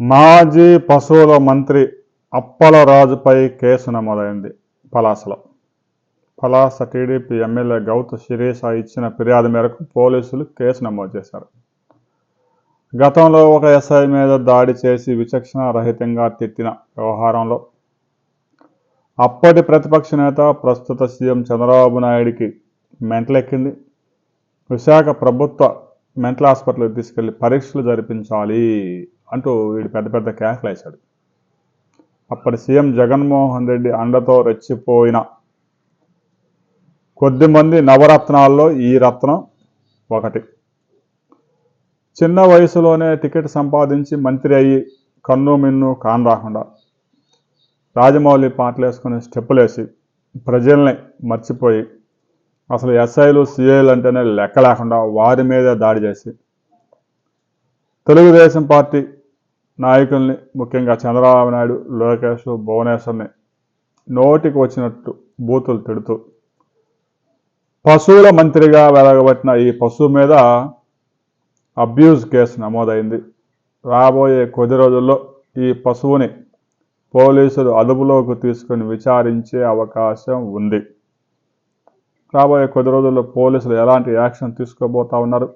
మాజీ పశువుల మంత్రి అప్పలరాజుపై కేసు నమోదైంది. పలాసలో. పలాస టీడీపీ ఎమ్మెల్యే గౌత శిరీష ఇచ్చిన ఫిర్యాదు మేరకు పోలీసులు కేసు నమోదు చేశారు. గతంలో ఒక ఎస్ఐ మీద దాడి చేసి విచక్షణ రహితంగా తిట్టిన వ్యవహారంలో అప్పటి ప్రతిపక్ష నేత ప్రస్తుత సీఎం చంద్రబాబు నాయుడికి మెంటలెక్కింది. విశాఖ ప్రభుత్వ మెంటల్ హాస్పిటల్కి తీసుకెళ్ళి పరీక్షలు జరిపించాలి. అంటూ వీడు పెద్ద పెద్ద కేకలు వేశాడు. అప్పటి సీఎం జగన్మోహన్ రెడ్డి అండతో రెచ్చిపోయిన కొద్దిమంది నవరత్నాల్లో ఈ రత్నం ఒకటి. చిన్న వయసులోనే టికెట్ సంపాదించి మంత్రి అయ్యి కన్ను మిన్ను కాన్ రాకుండా రాజమౌళి పాటలు వేసుకుని స్టెప్పులేసి ప్రజల్ని మర్చిపోయి అసలు ఎస్ఐలు సిఐలు అంటేనే లెక్క లేకుండా వారి మీదే దాడి చేసి తెలుగుదేశం పార్టీ నాయకుల్ని ముఖ్యంగా చంద్రబాబు నాయుడు లోకేష్ భువనేశ్వర్ని నోటికి వచ్చినట్టు బూతులు తిడుతూ. పశువుల మంత్రిగా వెలగబట్టిన ఈ పశువు మీద అబ్యూజ్ కేసు నమోదైంది. రాబోయే కొద్ది రోజుల్లో ఈ పశువుని పోలీసులు అదుపులోకి తీసుకొని విచారించే అవకాశం ఉంది. రాబోయే కొద్ది రోజుల్లో పోలీసులు ఎలాంటి యాక్షన్ తీసుకోబోతా ఉన్నారు?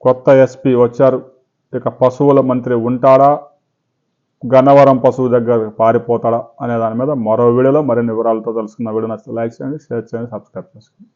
కొత్త ఎస్పీ వచ్చారు. ఇక పశువుల మంత్రి ఉంటాడా? గన్నవరం పశువు దగ్గర పారిపోతాడా? అనే దాని మీద మరో వీడియోలో మరిన్ని వివరాలతో తెలుసుకున్న వీడియో నచ్చితే లైక్ చేయండి షేర్ చేయండి సబ్స్క్రైబ్ చేసుకోండి.